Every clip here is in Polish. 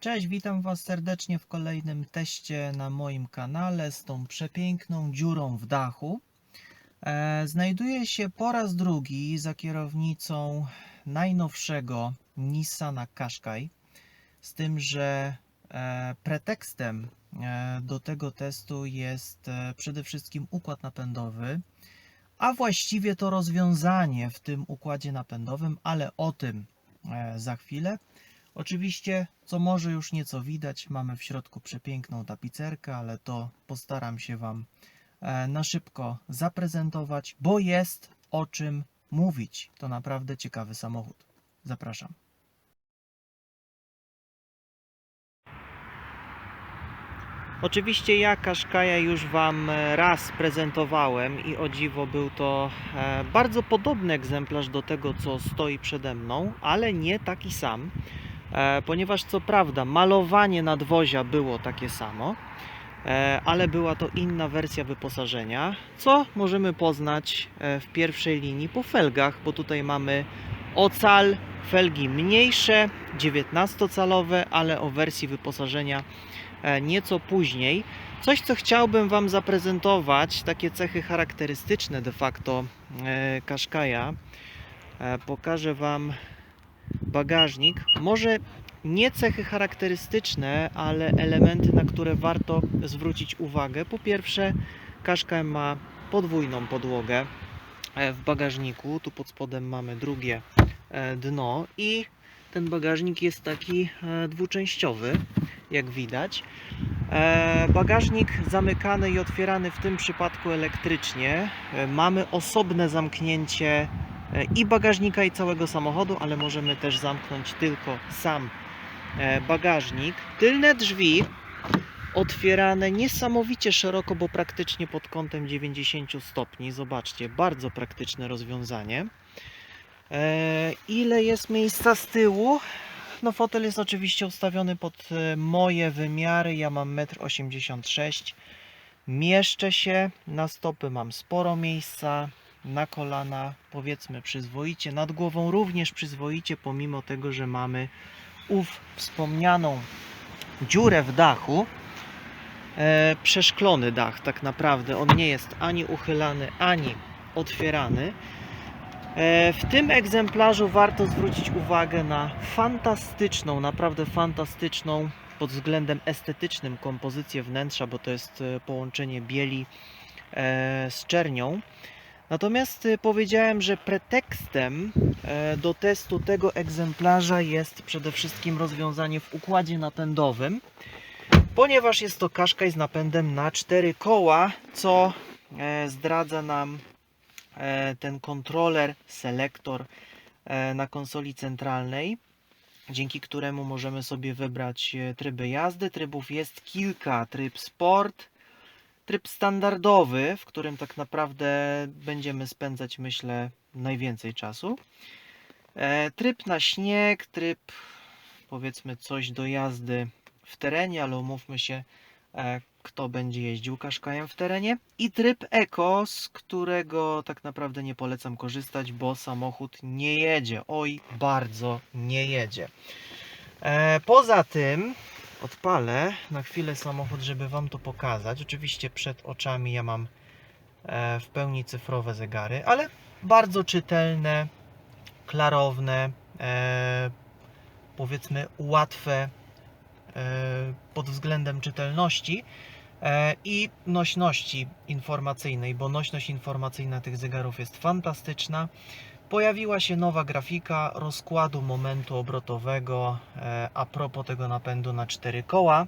Cześć, witam Was serdecznie w kolejnym teście na moim kanale z tą przepiękną dziurą w dachu. E, znajduję się po raz drugi za kierownicą najnowszego Nissana Qashqai, z tym, że e, pretekstem e, do tego testu jest e, przede wszystkim układ napędowy, a właściwie to rozwiązanie w tym układzie napędowym, ale o tym e, za chwilę. Oczywiście, co może już nieco widać, mamy w środku przepiękną tapicerkę, ale to postaram się Wam e, na szybko zaprezentować, bo jest o czym mówić. To naprawdę ciekawy samochód. Zapraszam. Oczywiście ja Qashqai'a już Wam e, raz prezentowałem i o dziwo był to e, bardzo podobny egzemplarz do tego, co stoi przede mną, ale nie taki sam, ponieważ co prawda malowanie nadwozia było takie samo, e, ale była to inna wersja wyposażenia, co możemy poznać e, w pierwszej linii po felgach, bo tutaj mamy ocal, felgi mniejsze, 19-calowe, ale o wersji wyposażenia e, nieco później. Coś, co chciałbym Wam zaprezentować, takie cechy charakterystyczne de facto e. E, Pokażę Wam bagażnik. Może nie cechy charakterystyczne, ale elementy, na które warto zwrócić uwagę. Po pierwsze, Qashqai ma podwójną podłogę e, w bagażniku. Tu pod spodem mamy drugie e, dno i ten bagażnik jest taki e, dwuczęściowy, jak widać. Bagażnik zamykany i otwierany w tym przypadku elektrycznie. Mamy osobne zamknięcie i bagażnika, i całego samochodu, ale możemy też zamknąć tylko sam e, bagażnik. Tylne drzwi otwierane niesamowicie szeroko, bo praktycznie pod kątem 90 stopni. Zobaczcie, bardzo praktyczne rozwiązanie. E, Ile jest miejsca z tyłu? No fotel jest oczywiście ustawiony pod e, moje wymiary. Ja mam 1,86 m. Mieszczę się, na stopy mam sporo miejsca, na kolana powiedzmy przyzwoicie, nad głową również przyzwoicie, pomimo tego, że mamy ów wspomnianą dziurę w dachu. E, przeszklony dach tak naprawdę, on nie jest ani uchylany, ani otwierany. E, W tym egzemplarzu warto zwrócić uwagę na fantastyczną, naprawdę fantastyczną pod względem estetycznym kompozycję wnętrza, bo to jest e, połączenie bieli e, z czernią. Natomiast e, powiedziałem, że pretekstem e, do testu tego egzemplarza jest przede wszystkim rozwiązanie w układzie napędowym, ponieważ jest to Qashqai z napędem na cztery koła, co e, zdradza nam e, ten kontroler, selektor na konsoli centralnej, dzięki któremu możemy sobie wybrać tryby jazdy. Trybów jest kilka: tryb sport, tryb standardowy, w którym tak naprawdę będziemy spędzać, myślę, najwięcej czasu. E, Tryb na śnieg, tryb powiedzmy coś do jazdy w terenie, ale umówmy się, e, kto będzie jeździł Qashqai'em w terenie. I tryb Eco, z którego tak naprawdę nie polecam korzystać, bo samochód nie jedzie. Oj, bardzo nie jedzie. E, poza tym odpalę na chwilę samochód, żeby Wam to pokazać. Oczywiście przed oczami ja mam e, w pełni cyfrowe zegary, ale bardzo czytelne, klarowne, e, powiedzmy łatwe e, pod względem czytelności i nośności informacyjnej, bo nośność informacyjna tych zegarów jest fantastyczna. Pojawiła się nowa grafika rozkładu momentu obrotowego e, a propos tego napędu na cztery koła,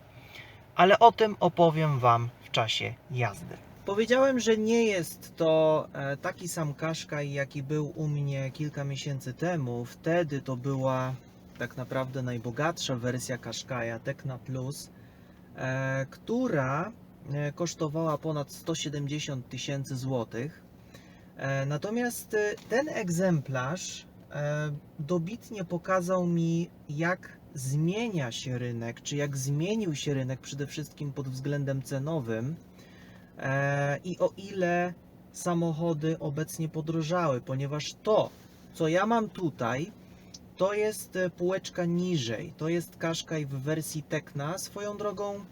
ale o tym opowiem Wam w czasie jazdy. Powiedziałem, że nie jest to e, taki sam Qashqai, jaki był u mnie kilka miesięcy temu. Wtedy to była tak naprawdę najbogatsza wersja Qashqai'a Tecna Plus, e, która kosztowała ponad 170 tysięcy złotych. E, Natomiast e, ten egzemplarz e, dobitnie pokazał mi, jak zmienia się rynek, czy jak zmienił się rynek przede wszystkim pod względem cenowym i o ile samochody obecnie podrożały, ponieważ to, co ja mam tutaj, to jest półeczka niżej. To jest Qashqai w wersji Tecna. Swoją drogą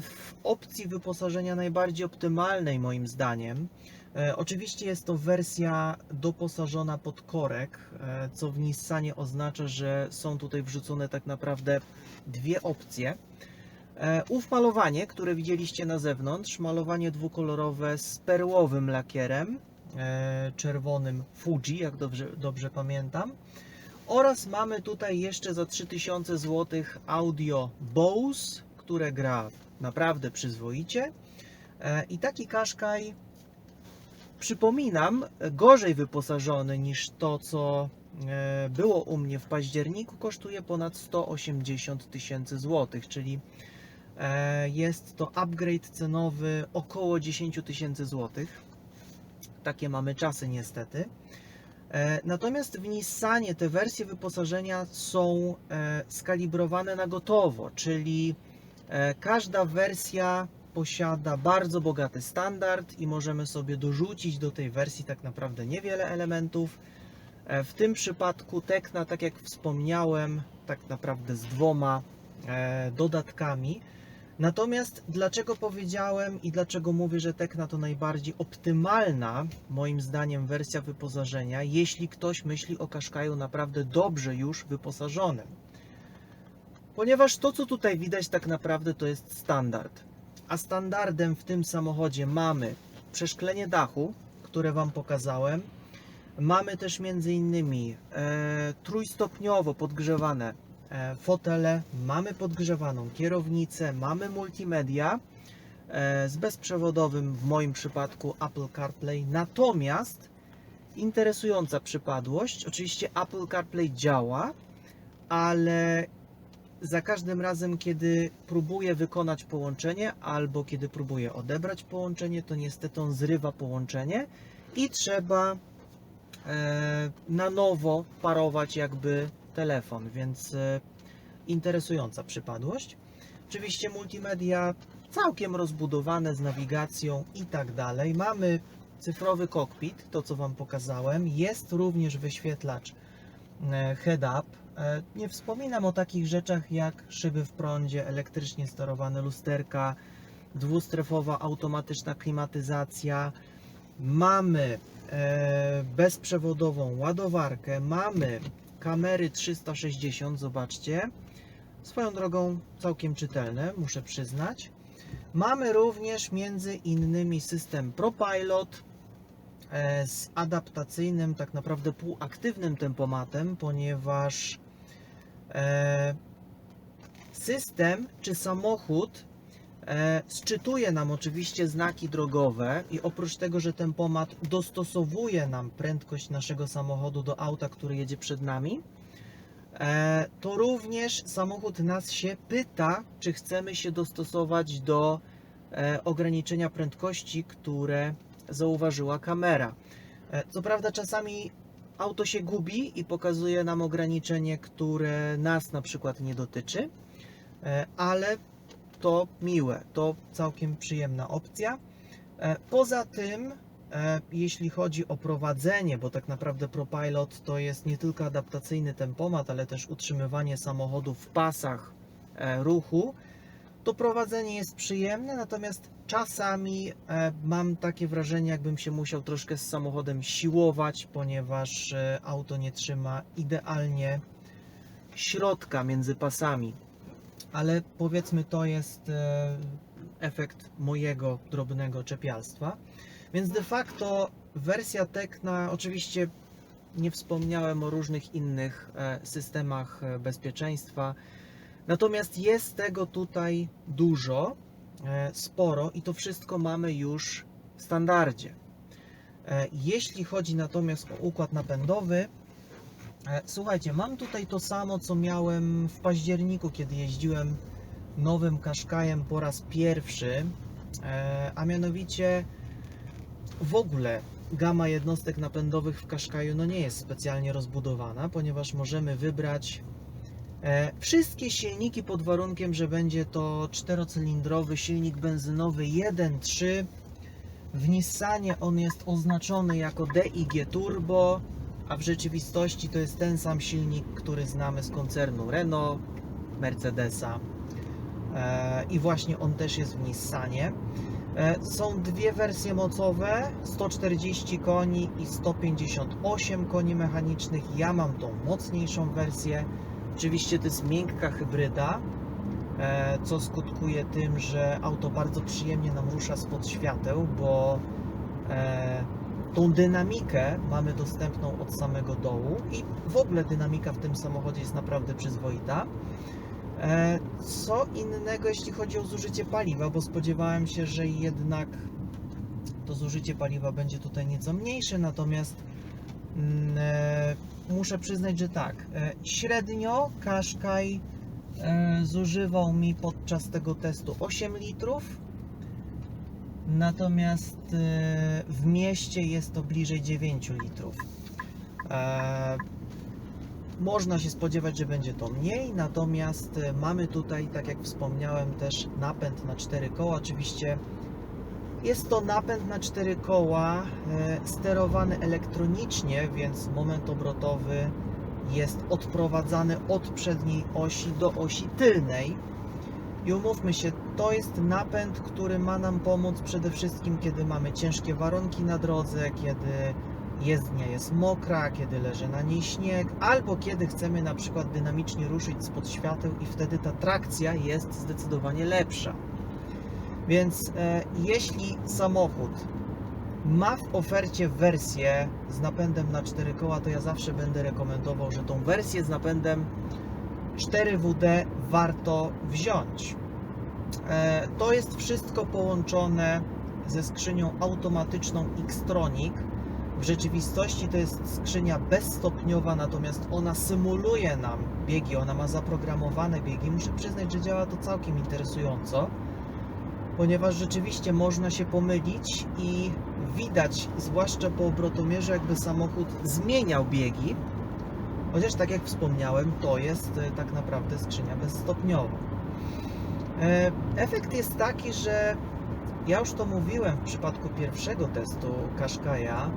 w opcji wyposażenia najbardziej optymalnej moim zdaniem. E, Oczywiście jest to wersja doposażona pod korek, e, co w Nissanie oznacza, że są tutaj wrzucone tak naprawdę dwie opcje. E, Ów malowanie, które widzieliście na zewnątrz, malowanie dwukolorowe z perłowym lakierem, czerwonym Fuji, jak dobrze, dobrze pamiętam. Oraz mamy tutaj jeszcze za 3000 zł audio Bose, które gra naprawdę przyzwoicie. I taki Qashqai, przypominam, gorzej wyposażony niż to, co e, było u mnie w październiku, kosztuje ponad 180 tysięcy złotych, czyli e, jest to upgrade cenowy około 10 tysięcy złotych. Takie mamy czasy niestety. E, Natomiast w Nissanie te wersje wyposażenia są skalibrowane na gotowo, czyli każda wersja posiada bardzo bogaty standard i możemy sobie dorzucić do tej wersji tak naprawdę niewiele elementów. E, W tym przypadku Tekna, tak jak wspomniałem, tak naprawdę z dwoma e, dodatkami. Natomiast dlaczego powiedziałem i dlaczego mówię, że Tekna to najbardziej optymalna, moim zdaniem, wersja wyposażenia, jeśli ktoś myśli o Qashqaiu naprawdę dobrze już wyposażonym? Ponieważ to, co tutaj widać, tak naprawdę to jest standard. A standardem w tym samochodzie mamy przeszklenie dachu, które Wam pokazałem. Mamy też między innymi e, trójstopniowo podgrzewane e, fotele, mamy podgrzewaną kierownicę, mamy multimedia e, z bezprzewodowym w moim przypadku Apple CarPlay. Natomiast interesująca przypadłość, oczywiście Apple CarPlay działa, ale za każdym razem, kiedy próbuję wykonać połączenie albo kiedy próbuję odebrać połączenie, to niestety on zrywa połączenie i trzeba e, na nowo parować jakby telefon, więc e, interesująca przypadłość. Oczywiście multimedia całkiem rozbudowane z nawigacją i tak dalej. Mamy cyfrowy kokpit, to co Wam pokazałem. Jest również wyświetlacz e, head-up. E, Nie wspominam o takich rzeczach jak szyby w prądzie, elektrycznie sterowane lusterka, dwustrefowa automatyczna klimatyzacja. Mamy e, bezprzewodową ładowarkę, mamy kamery 360, zobaczcie. Swoją drogą całkiem czytelne, muszę przyznać. Mamy również między innymi system ProPilot e, z adaptacyjnym, tak naprawdę półaktywnym tempomatem, ponieważ system czy samochód e, sczytuje nam oczywiście znaki drogowe i oprócz tego, że tempomat dostosowuje nam prędkość naszego samochodu do auta, który jedzie przed nami, e, to również samochód nas się pyta, czy chcemy się dostosować do e, ograniczenia prędkości, które zauważyła kamera. E, Co prawda czasami auto się gubi i pokazuje nam ograniczenie, które nas na przykład nie dotyczy, e, ale to miłe, to całkiem przyjemna opcja. E, Poza tym, e, jeśli chodzi o prowadzenie, bo tak naprawdę ProPilot to jest nie tylko adaptacyjny tempomat, ale też utrzymywanie samochodu w pasach ruchu, to prowadzenie jest przyjemne, natomiast czasami e, mam takie wrażenie, jakbym się musiał troszkę z samochodem siłować, ponieważ e, auto nie trzyma idealnie środka między pasami. Ale powiedzmy, to jest e, efekt mojego drobnego czepialstwa. Więc de facto wersja Tekna, oczywiście nie wspomniałem o różnych innych systemach bezpieczeństwa. Natomiast jest tego tutaj dużo, e, sporo i to wszystko mamy już w standardzie. E, Jeśli chodzi natomiast o układ napędowy, e, słuchajcie, mam tutaj to samo, co miałem w październiku, kiedy jeździłem nowym Qashqaiem po raz pierwszy, a mianowicie w ogóle gama jednostek napędowych w Qashqaiu no nie jest specjalnie rozbudowana, ponieważ możemy wybrać Wszystkie silniki pod warunkiem, że będzie to czterocylindrowy silnik benzynowy 1.3. W Nissanie on jest oznaczony jako DIG Turbo, a w rzeczywistości to jest ten sam silnik, który znamy z koncernu Renault, Mercedesa e, i właśnie on też jest w Nissanie. E, Są dwie wersje mocowe, 140 koni i 158 koni mechanicznych. Ja mam tą mocniejszą wersję. Oczywiście to jest miękka hybryda, e, co skutkuje tym, że auto bardzo przyjemnie nam rusza spod świateł, bo e, tą dynamikę mamy dostępną od samego dołu i w ogóle dynamika w tym samochodzie jest naprawdę przyzwoita. E, Co innego, jeśli chodzi o zużycie paliwa, bo spodziewałem się, że jednak to zużycie paliwa będzie tutaj nieco mniejsze, natomiast muszę przyznać, że tak. e, Średnio Qashqai e, zużywał mi podczas tego testu 8 litrów, natomiast e, w mieście jest to bliżej 9 litrów. E, można się spodziewać, że będzie to mniej, natomiast e, mamy tutaj, tak jak wspomniałem, też napęd na 4 koła. Oczywiście jest to napęd na 4 koła e, sterowany elektronicznie, więc moment obrotowy jest odprowadzany od przedniej osi do osi tylnej. I umówmy się, to jest napęd, który ma nam pomóc przede wszystkim, kiedy mamy ciężkie warunki na drodze, kiedy jezdnia jest mokra, kiedy leży na niej śnieg, albo kiedy chcemy na przykład dynamicznie ruszyć spod świateł i wtedy ta trakcja jest zdecydowanie lepsza. Więc e, jeśli samochód ma w ofercie wersję z napędem na 4 koła, to ja zawsze będę rekomendował, że tą wersję z napędem 4WD warto wziąć. E, To jest wszystko połączone ze skrzynią automatyczną Xtronic. W rzeczywistości to jest skrzynia bezstopniowa, natomiast ona symuluje nam biegi, ona ma zaprogramowane biegi. Muszę przyznać, że działa to całkiem interesująco, ponieważ rzeczywiście można się pomylić i widać, zwłaszcza po obrotomierze, jakby samochód zmieniał biegi. Chociaż tak jak wspomniałem, to jest e, tak naprawdę skrzynia bezstopniowa. E, Efekt jest taki, że ja już to mówiłem w przypadku pierwszego testu Qashqai'a.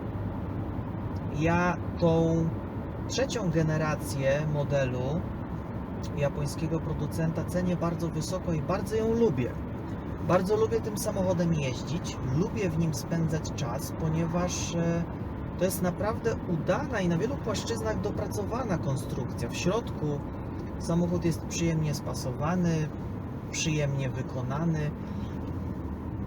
Ja tą trzecią generację modelu japońskiego producenta cenię bardzo wysoko i bardzo ją lubię. Bardzo lubię tym samochodem jeździć, lubię w nim spędzać czas, ponieważ e, to jest naprawdę udana i na wielu płaszczyznach dopracowana konstrukcja. W środku samochód jest przyjemnie spasowany, przyjemnie wykonany.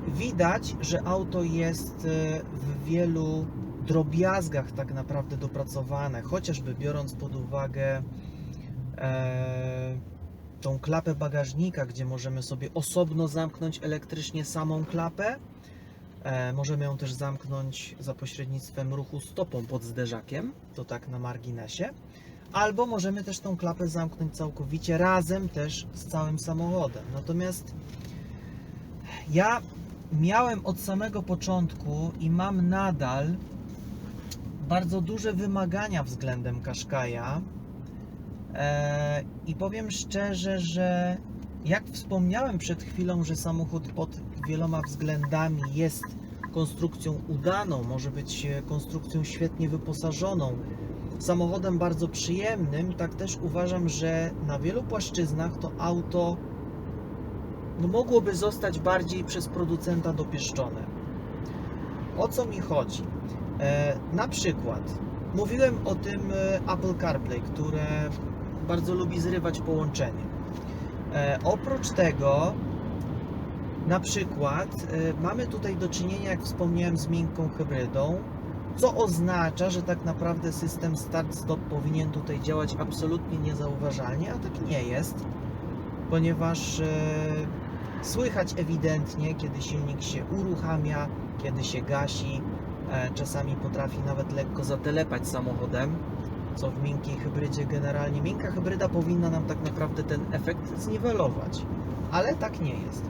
Widać, że auto jest e, w wielu drobiazgach tak naprawdę dopracowane, chociażby biorąc pod uwagę e, tą klapę bagażnika, gdzie możemy sobie osobno zamknąć elektrycznie samą klapę. E, możemy ją też zamknąć za pośrednictwem ruchu stopą pod zderzakiem, to tak na marginesie. Albo możemy też tą klapę zamknąć całkowicie razem też z całym samochodem. Natomiast ja miałem od samego początku i mam nadal bardzo duże wymagania względem Qashqai'a. E, I powiem szczerze, że jak wspomniałem przed chwilą, że samochód pod wieloma względami jest konstrukcją udaną, może być e, konstrukcją świetnie wyposażoną, samochodem bardzo przyjemnym, tak też uważam, że na wielu płaszczyznach to auto no, mogłoby zostać bardziej przez producenta dopieszczone. O co mi chodzi? E, na przykład mówiłem o tym e, Apple CarPlay, które bardzo lubi zrywać połączenie. E, oprócz tego, na przykład, e, mamy tutaj do czynienia, jak wspomniałem, z miękką hybrydą, co oznacza, że tak naprawdę system start-stop powinien tutaj działać absolutnie niezauważalnie, a tak nie jest, ponieważ e, słychać ewidentnie, kiedy silnik się uruchamia, kiedy się gasi, czasami potrafi nawet lekko zatelepać samochodem, co w miękkiej hybrydzie generalnie. Miękka hybryda powinna nam tak naprawdę ten efekt zniwelować, ale tak nie jest.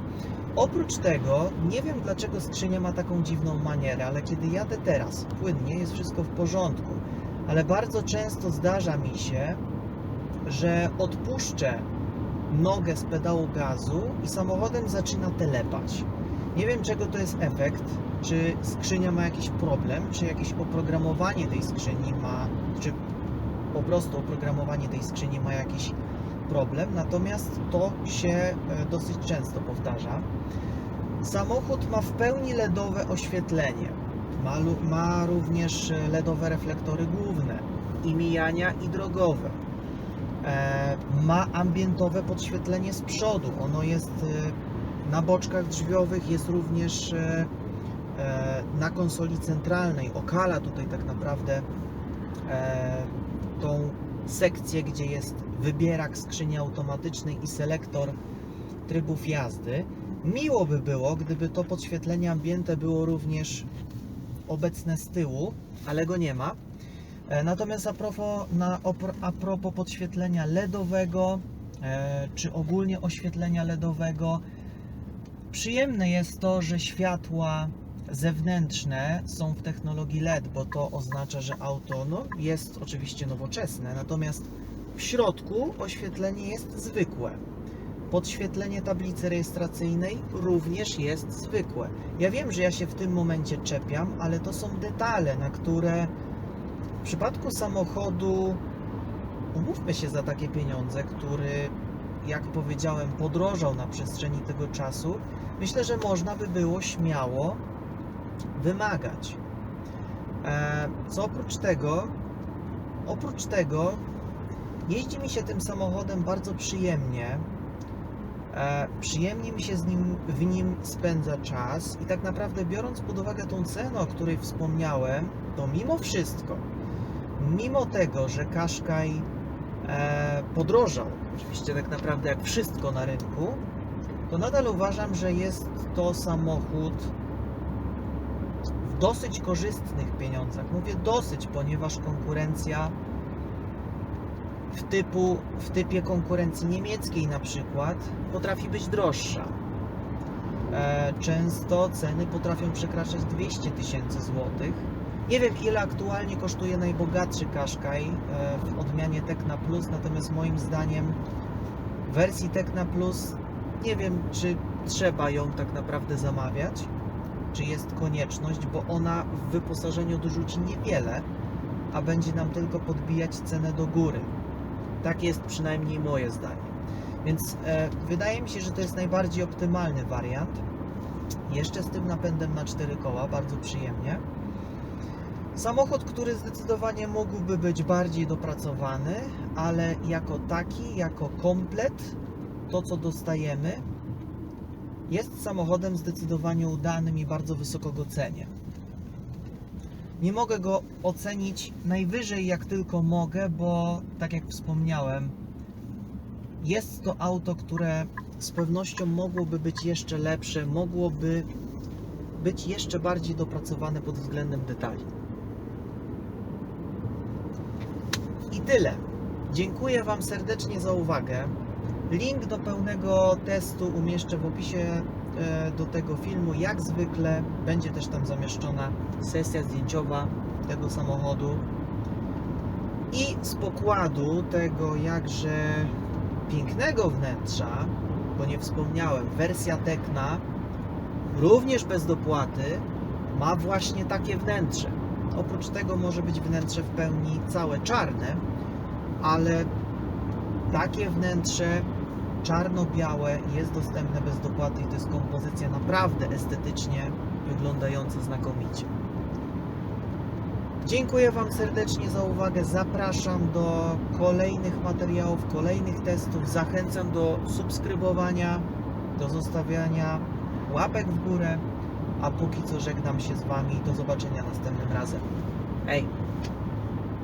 Oprócz tego, nie wiem dlaczego skrzynia ma taką dziwną manierę, ale kiedy jadę teraz płynnie, jest wszystko w porządku. Ale bardzo często zdarza mi się, że odpuszczę nogę z pedału gazu i samochodem zaczyna telepać. Nie wiem czego to jest efekt, czy skrzynia ma jakiś problem, czy jakieś oprogramowanie tej skrzyni prostu oprogramowanie tej skrzyni ma jakiś problem, natomiast to się e, dosyć często powtarza. Samochód ma w pełni LEDowe oświetlenie. Ma, ma również e, LEDowe reflektory główne i mijania i drogowe. E, ma ambientowe podświetlenie z przodu. Ono jest na boczkach drzwiowych, jest również na konsoli centralnej. Okala tutaj tak naprawdę tą sekcję, gdzie jest wybierak skrzyni automatycznej i selektor trybów jazdy. Miło by było, gdyby to podświetlenie ambiente było również obecne z tyłu, ale go nie ma. E, Natomiast a propos, na, a propos podświetlenia LEDowego, e, czy ogólnie oświetlenia LEDowego, przyjemne jest to, że światła zewnętrzne są w technologii LED, bo to oznacza, że auto no, jest oczywiście nowoczesne, natomiast w środku oświetlenie jest zwykłe. Podświetlenie tablicy rejestracyjnej również jest zwykłe. Ja wiem, że ja się w tym momencie czepiam, ale to są detale, na które w przypadku samochodu umówmy się za takie pieniądze, który, jak powiedziałem, podrożał na przestrzeni tego czasu. Myślę, że można by było śmiało wymagać. E, Co oprócz tego, oprócz tego jeździ mi się tym samochodem bardzo przyjemnie. E, Przyjemnie mi się z nim, w nim spędza czas i tak naprawdę biorąc pod uwagę tą cenę, o której wspomniałem, to mimo wszystko, mimo tego, że Qashqai e, podrożał, oczywiście tak naprawdę jak wszystko na rynku, to nadal uważam, że jest to samochód dosyć korzystnych pieniądzach. Mówię dosyć, ponieważ konkurencja w, typu, w typie konkurencji niemieckiej na przykład potrafi być droższa. E, Często ceny potrafią przekraczać 200 tysięcy złotych. Nie wiem ile aktualnie kosztuje najbogatszy Qashqai e, w odmianie Tecna Plus, natomiast moim zdaniem w wersji Tecna Plus nie wiem czy trzeba ją tak naprawdę zamawiać, czy jest konieczność, bo ona w wyposażeniu dorzuci niewiele, a będzie nam tylko podbijać cenę do góry. Tak jest przynajmniej moje zdanie. Więc e, wydaje mi się, że to jest najbardziej optymalny wariant. Jeszcze z tym napędem na cztery koła, bardzo przyjemnie. Samochód, który zdecydowanie mógłby być bardziej dopracowany, ale jako taki, jako komplet, to co dostajemy, jest samochodem zdecydowanie udanym i bardzo wysoko go cenię. Nie mogę go ocenić najwyżej jak tylko mogę, bo tak jak wspomniałem, jest to auto, które z pewnością mogłoby być jeszcze lepsze, mogłoby być jeszcze bardziej dopracowane pod względem detali. I tyle. Dziękuję Wam serdecznie za uwagę. Link do pełnego testu umieszczę w opisie e, do tego filmu. Jak zwykle będzie też tam zamieszczona sesja zdjęciowa tego samochodu i z pokładu tego jakże pięknego wnętrza, bo nie wspomniałem, wersja Tekna również bez dopłaty ma właśnie takie wnętrze. Oprócz tego może być wnętrze w pełni całe czarne, ale takie wnętrze czarno-białe jest dostępne bez dopłaty i to jest kompozycja naprawdę estetycznie wyglądająca znakomicie. Dziękuję Wam serdecznie za uwagę. Zapraszam do kolejnych materiałów, kolejnych testów. Zachęcam do subskrybowania, do zostawiania łapek w górę. A póki co żegnam się z Wami. Do zobaczenia następnym razem. Hej!